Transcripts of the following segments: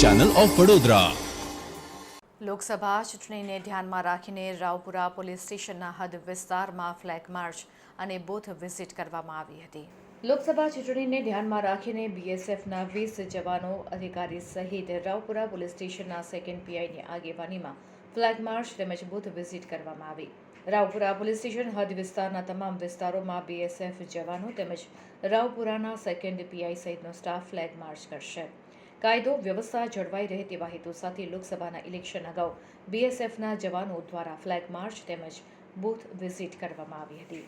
Channel of Vadodara Loksabha ચૂંટણીને ધ્યાનમાં રાખીને રાવપુરા પોલીસ સ્ટેશનના હદ વિસ્તારમાં ફ્લેગ માર્ચ અને બૂથ વિઝિટ કરવામાં આવી હતી. લોકસભા ચૂંટણીને ધ્યાનમાં રાખીને બીએસએફના વીસ જવાનો અધિકારી સહિત રાવપુરા પોલીસ સ્ટેશનના સેકન્ડ પીઆઈની આગેવાનીમાં ફ્લેગ માર્ચ તેમજ બૂથ વિઝિટ કરવામાં આવી. રાવપુરા પોલીસ સ્ટેશન હદ વિસ્તારના તમામ વિસ્તારોમાં બીએસએફ જવાનો તેમજ રાવપુરાના સેકન્ડ પીઆઈ સહિતનો સ્ટાફ ફ્લેગ માર્ચ કરશે. કાયદો વ્યવસ્થા જળવાઈ રહે તેવા હેતુ સાથે લોકસભાના ઇલેક્શન અગાઉ બીએસએફના જવાનો દ્વારા ફ્લેગ માર્ચ તેમજ બૂથ વિઝિટ કરવામાં આવી હતી.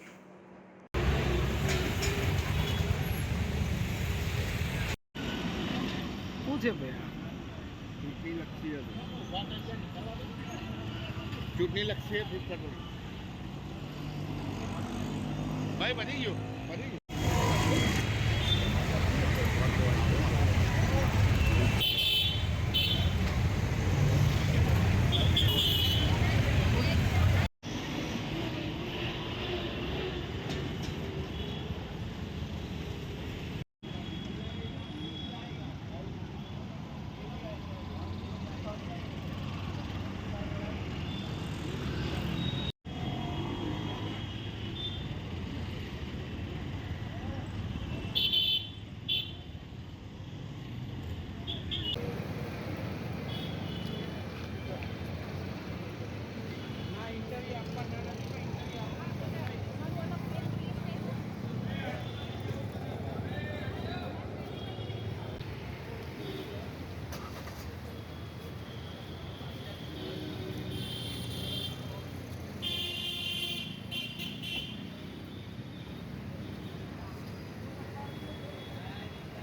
ચૂંટણી લક્ષી હતું ચૂંટણી